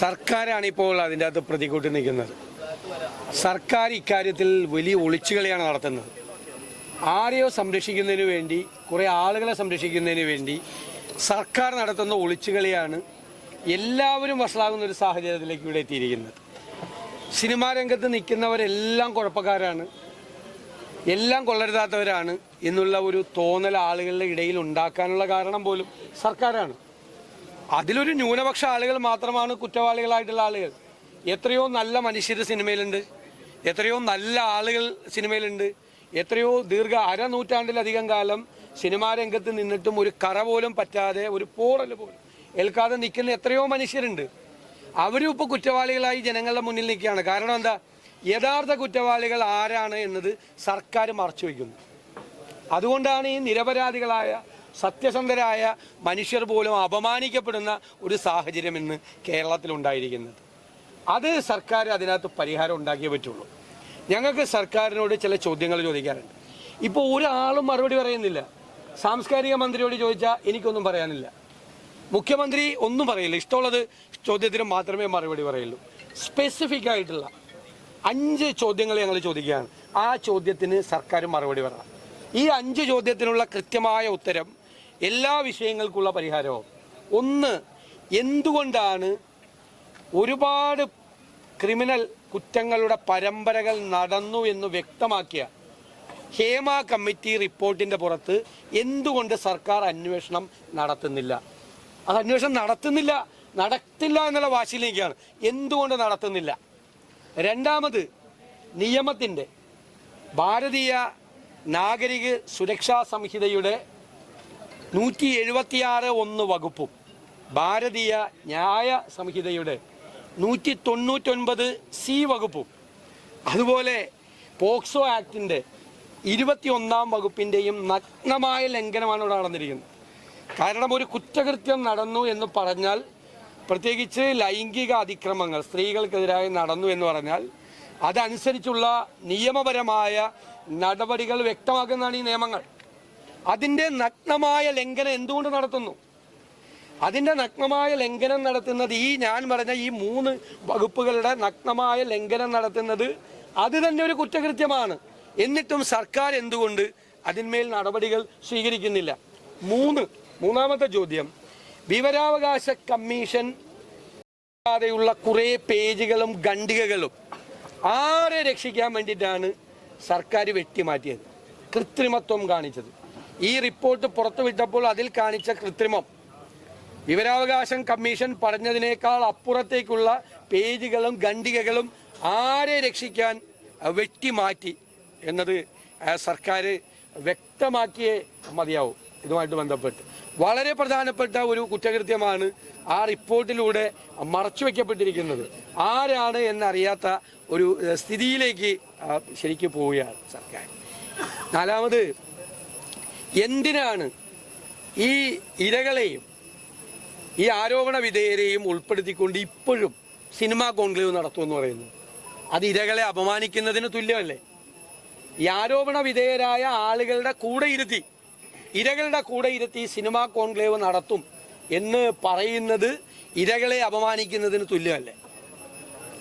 സർക്കാരാണ് ഇപ്പോൾ അതിന്റെ അകത്ത് പ്രതികൂട്ടി നിൽക്കുന്നത്. സർക്കാർ ഇക്കാര്യത്തിൽ വലിയ ഒളിച്ചുകളിയാണ് നടത്തുന്നത്. ആരെയോ സംരക്ഷിക്കുന്നതിന് വേണ്ടി കുറേ ആളുകളെ സംരക്ഷിക്കുന്നതിന് വേണ്ടി സർക്കാർ നടത്തുന്ന ഒളിച്ചുകളിയാണ് എല്ലാവരും വഷളാകുന്ന ഒരു സാഹചര്യത്തിലേക്ക് ഇവിടെ എത്തിയിരിക്കുന്നത്. സിനിമാ രംഗത്ത് നിൽക്കുന്നവരെല്ലാം കുഴപ്പക്കാരാണ്. എല്ലാം കൊള്ളരുതാത്തവരാണ് എന്നുള്ള ഒരു തോന്നൽ ആളുകളുടെ ഇടയിൽ ഉണ്ടാക്കാനുള്ള കാരണം പോലും സർക്കാരാണ്. അതിലൊരു ന്യൂനപക്ഷ ആളുകൾ മാത്രമാണ് കുറ്റവാളികളായിട്ടുള്ള ആളുകൾ. എത്രയോ നല്ല മനുഷ്യർ സിനിമയിലുണ്ട്. എത്രയോ നല്ല ആളുകൾ സിനിമയിലുണ്ട്. എത്രയോ ദീർഘ അരനൂറ്റാണ്ടിലധികം കാലം സിനിമാ രംഗത്ത് നിന്നിട്ടും ഒരു കറ പോലും പറ്റാതെ ഒരു പോറൽ പോലും. ഏൽക്കാതെ നിൽക്കുന്ന എത്രയോ മനുഷ്യരുണ്ട്. അവരും ഇപ്പോൾ കുറ്റവാളികളായി ജനങ്ങളുടെ മുന്നിൽ നിൽക്കുകയാണ്. കാരണം എന്താ? യഥാർത്ഥ കുറ്റവാളികൾ ആരാണ് എന്നത് സർക്കാർ മറച്ചു വയ്ക്കുന്നു. അതുകൊണ്ടാണ് ഈ നിരപരാധികളായ സത്യസന്ധരായ മനുഷ്യർ പോലും അപമാനിക്കപ്പെടുന്ന ഒരു സാഹചര്യം ഇന്ന് കേരളത്തിൽ കേരളത്തിലുണ്ടായിരിക്കുന്നത്. അത് സർക്കാർ അതിനകത്ത് പരിഹാരം ഉണ്ടാക്കിയേ പറ്റുള്ളൂ. ഞങ്ങൾക്ക് സർക്കാരിനോട് ചില ചോദ്യങ്ങൾ ചോദിക്കാറുണ്ട്. ഇപ്പോൾ ഒരാളും മറുപടി പറയുന്നില്ല. സാംസ്കാരിക മന്ത്രിയോട് ചോദിച്ചാൽ എനിക്കൊന്നും പറയാനില്ല. മുഖ്യമന്ത്രി ഒന്നും പറയില്ല. ഇഷ്ടമുള്ളത് ചോദ്യത്തിന് മാത്രമേ മറുപടി പറയുള്ളൂ. സ്പെസിഫിക് ആയിട്ടുള്ള അഞ്ച് ചോദ്യങ്ങൾ ഞങ്ങൾ ചോദിക്കുകയാണ്. ആ ചോദ്യത്തിന് സർക്കാർ മറുപടി പറയണം. ഈ അഞ്ച് ചോദ്യത്തിനുള്ള കൃത്യമായ ഉത്തരം എല്ലാ വിഷയങ്ങൾക്കുള്ള പരിഹാരവും. ഒന്ന് എന്തുകൊണ്ടാണ് ഒരുപാട് ക്രിമിനൽ കുറ്റങ്ങളുടെ പരമ്പരകൾ നടന്നു എന്ന് വ്യക്തമാക്കിയ ഹേമ കമ്മിറ്റി റിപ്പോർട്ടിന്റെ പുറത്ത് എന്തുകൊണ്ട് സർക്കാർ അന്വേഷണം നടത്തുന്നില്ല? അത് അന്വേഷണം നടത്തുന്നില്ല നടത്തില്ല എന്നുള്ള വാശിയിലേക്കാണ്. എന്തുകൊണ്ട് നടത്തുന്നില്ല? രണ്ടാമത് നിയമത്തിന്റെ ഭാരതീയ നാഗരിക സുരക്ഷാ സംഹിതയുടെ നൂറ്റി എഴുപത്തിയാറ് ഒന്ന് വകുപ്പും. ഭാരതീയ ന്യായ സംഹിതയുടെ നൂറ്റി തൊണ്ണൂറ്റൊൻപത് സി വകുപ്പും. അതുപോലെ പോക്സോ ആക്ടിന്റെ ഇരുപത്തിയൊന്നാം വകുപ്പിന്റെയും നഗ്നമായ ലംഘനമാണ് ഇവിടെ നടന്നിരിക്കുന്നത്. കാരണം ഒരു കുറ്റകൃത്യം നടന്നു എന്ന് പറഞ്ഞാൽ പ്രത്യേകിച്ച് ലൈംഗിക അതിക്രമങ്ങൾ സ്ത്രീകൾക്കെതിരായി നടന്നു എന്ന് പറഞ്ഞാൽ അതനുസരിച്ചുള്ള നിയമപരമായ നടപടികൾ വ്യക്തമാക്കുന്നതാണ് ഈ നിയമങ്ങൾ. അതിന്റെ നഗ്നമായ ലംഘനം എന്തുകൊണ്ട് നടത്തുന്നു? അതിന്റെ നഗ്നമായ ലംഘനം നടത്തുന്നത് ഈ ഞാൻ പറഞ്ഞ ഈ മൂന്ന് വകുപ്പുകളുടെ നഗ്നമായ ലംഘനം നടത്തുന്നത് അത് തന്നെ ഒരു കുറ്റകൃത്യമാണ്. എന്നിട്ടും സർക്കാർ എന്തുകൊണ്ട് അതിന്മേൽ നടപടികൾ സ്വീകരിക്കുന്നില്ല? മൂന്ന് മൂന്നാമത്തെ ചോദ്യം. വിവരാവകാശ കമ്മീഷൻ ാതെയുള്ള കുറേ പേജുകളും ഖണ്ഡികകളും ആരെ രക്ഷിക്കാൻ വേണ്ടിയിട്ടാണ് സർക്കാർ വെട്ടിമാറ്റിയത്? കൃത്രിമത്വം കാണിച്ചത്. ഈ റിപ്പോർട്ട് പുറത്തുവിട്ടപ്പോൾ അതിൽ കാണിച്ച കൃത്രിമം. വിവരാവകാശം കമ്മീഷൻ പറഞ്ഞതിനേക്കാൾ അപ്പുറത്തേക്കുള്ള പേജുകളും ഖണ്ഡികകളും ആരെ രക്ഷിക്കാൻ വെട്ടിമാറ്റി എന്നത് സർക്കാർ വ്യക്തമാക്കിയേ മതിയാവും. ഇതുമായിട്ട് ബന്ധപ്പെട്ട്. വളരെ പ്രധാനപ്പെട്ട ഒരു കുറ്റകൃത്യമാണ് ആ റിപ്പോർട്ടിലൂടെ മറച്ചു വയ്ക്കപ്പെട്ടിരിക്കുന്നത് ആരാണ് എന്നറിയാത്ത ഒരു സ്ഥിതിയിലേക്ക് ശരിക്കും പോവുകയാണ് സർക്കാർ. നാലാമത് എന്തിനാണ് ഈ ഇരകളെയും ഈ ആരോപണ വിധേയരെയും ഉൾപ്പെടുത്തിക്കൊണ്ട് ഇപ്പോഴും സിനിമാ കോൺക്ലേവ് നടത്തുമെന്ന് പറയുന്നു? അത് ഇരകളെ അപമാനിക്കുന്നതിന് തുല്യമല്ലേ? ഈ ആരോപണ വിധേയരായ ആളുകളുടെ കൂടെ ഇരുത്തി ഇരകളുടെ കൂടെ ഇരുത്തി സിനിമാ കോൺക്ലേവ് നടത്തും എന്ന് പറയുന്നത് ഇരകളെ അപമാനിക്കുന്നതിന് തുല്യമല്ലേ?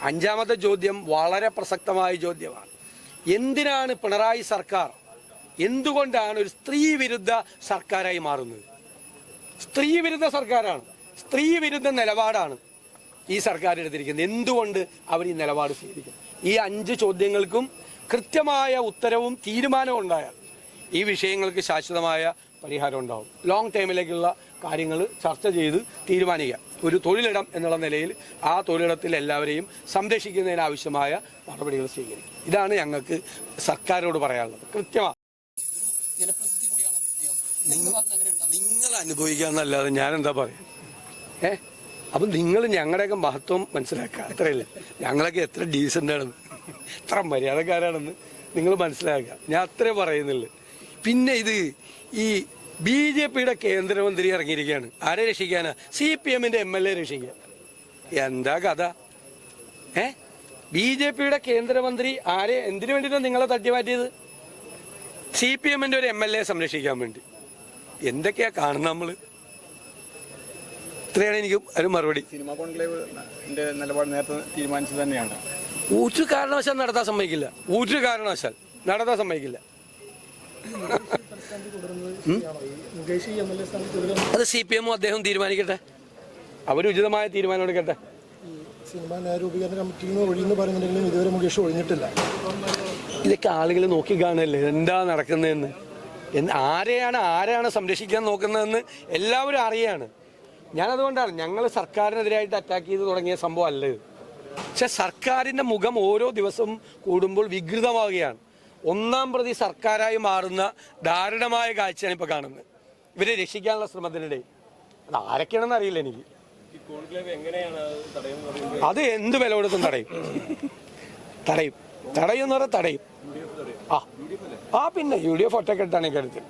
അഞ്ചാമത്തെ ചോദ്യം വളരെ പ്രസക്തമായ ചോദ്യമാണ്. എന്തിനാണ് പിണറായി സർക്കാർ എന്തുകൊണ്ടാണ് ഒരു സ്ത്രീ വിരുദ്ധ സർക്കാരായി മാറുന്നത്? സ്ത്രീ വിരുദ്ധ സർക്കാരാണ്. സ്ത്രീ വിരുദ്ധ നിലപാടാണ് ഈ സർക്കാർ എടുത്തിരിക്കുന്നത്. എന്തുകൊണ്ട് അവർ ഈ നിലപാട് സ്വീകരിക്കും ഈ അഞ്ച് ചോദ്യങ്ങൾക്കും കൃത്യമായ ഉത്തരവും തീരുമാനവും ഉണ്ടായാൽ ഈ വിഷയങ്ങൾക്ക് ശാശ്വതമായ പരിഹാരം ഉണ്ടാവും. ലോങ് ടൈമിലേക്കുള്ള കാര്യങ്ങൾ ചർച്ച ചെയ്ത് തീരുമാനിക്കുക ഒരു തൊഴിലിടം എന്നുള്ള നിലയിൽ ആ തൊഴിലിടത്തിൽ എല്ലാവരെയും സംരക്ഷിക്കുന്നതിനാവശ്യമായ നടപടികൾ സ്വീകരിക്കും. ഇതാണ് ഞങ്ങൾക്ക് സർക്കാരോട് പറയാനുള്ളത്. കൃത്യമാണ് നിങ്ങൾ അനുഭവിക്കാന്നല്ലാതെ ഞാൻ എന്താ പറയാ? ഏ? അപ്പം നിങ്ങൾ ഞങ്ങളുടെയൊക്കെ മഹത്വം മനസ്സിലാക്കുക. അത്രയല്ല. ഞങ്ങളൊക്കെ എത്ര ഡീസന്റ് ആണെന്ന്. എത്ര മര്യാദക്കാരാണെന്ന് നിങ്ങൾ മനസ്സിലാക്കുക. ഞാൻ അത്രേ പറയുന്നില്ല പിന്നെ ഇത് ഈ ബി ജെ പിയുടെ കേന്ദ്രമന്ത്രി ഇറങ്ങിയിരിക്കുകയാണ്. ആരെ രക്ഷിക്കാനാ? സി പി എമ്മിന്റെ എം എൽ എ രക്ഷിക്കാൻ എന്താ കഥ? ഏ? ബി ജെ പിയുടെ കേന്ദ്രമന്ത്രി ആരെ എന്തിനു വേണ്ടിയിട്ടാണ് നിങ്ങളെ തട്ടിമാറ്റിയത്? സി പി എമ്മിന്റെ ഒരു എം എൽ എ സംരക്ഷിക്കാൻ വേണ്ടി. എന്തൊക്കെയാ കാണുന്നത് നമ്മൾ ഇത്രയാണ് എനിക്ക് ഒരു മറുപടി. സിനിമ കോൺക്ലേവ് നിലപാട് നേരത്തെ തീരുമാനിച്ചത് തന്നെയാണ്. ഒരു കാരണവശാൽ നടത്താൻ സമ്മതിക്കില്ല. ഒരു കാരണവശാൽ നടത്താൻ സമ്മതിക്കില്ല. അത് സി പി എമ്മും അദ്ദേഹം തീരുമാനിക്കട്ടെ. അവർ ഉചിതമായ തീരുമാനം എടുക്കട്ടെ. സിനിമാ ന്യായരൂപീകരണ കമ്മിറ്റിയിൽ നിന്ന് ഒഴിഞ്ഞു പറയുന്നുണ്ടെങ്കിലും ഇതുവരെ മുകേഷ് ഒഴിഞ്ഞിട്ടില്ല. ഇതൊക്കെ ആളുകൾ നോക്കി കാണല്ലേ എന്താ നടക്കുന്നതെന്ന്? എന്ന് ആരെയാണ് ആരെയാണ് സംരക്ഷിക്കാൻ നോക്കുന്നതെന്ന് എല്ലാവരും അറിയാണ്. ഞാനതുകൊണ്ടാണ് ഞങ്ങൾ സർക്കാരിനെതിരായിട്ട് അറ്റാക്ക് ചെയ്ത് തുടങ്ങിയ സംഭവം അല്ല ഇത്. പക്ഷെ സർക്കാരിന്റെ മുഖം ഓരോ ദിവസവും കൂടുമ്പോൾ വികൃതമാവുകയാണ്. ഒന്നാം പ്രതി സർക്കാരായി മാറുന്ന ദാരുണമായ കാഴ്ചയാണ് ഇപ്പോൾ കാണുന്നത്. ഇവരെ രക്ഷിക്കാനുള്ള ശ്രമത്തിനിടെ അത് ആരൊക്കെയാണെന്ന് അറിയില്ല എനിക്ക്. അത് എന്ത് വില കൊടുത്തും തടയും. തടയും. തടയും എന്ന് പറഞ്ഞാൽ തടയും. ആ. ആ പിന്നെ യു ഡി എഫ് ഒറ്റക്കെട്ടാണ് ഈ കാര്യത്തിൽ.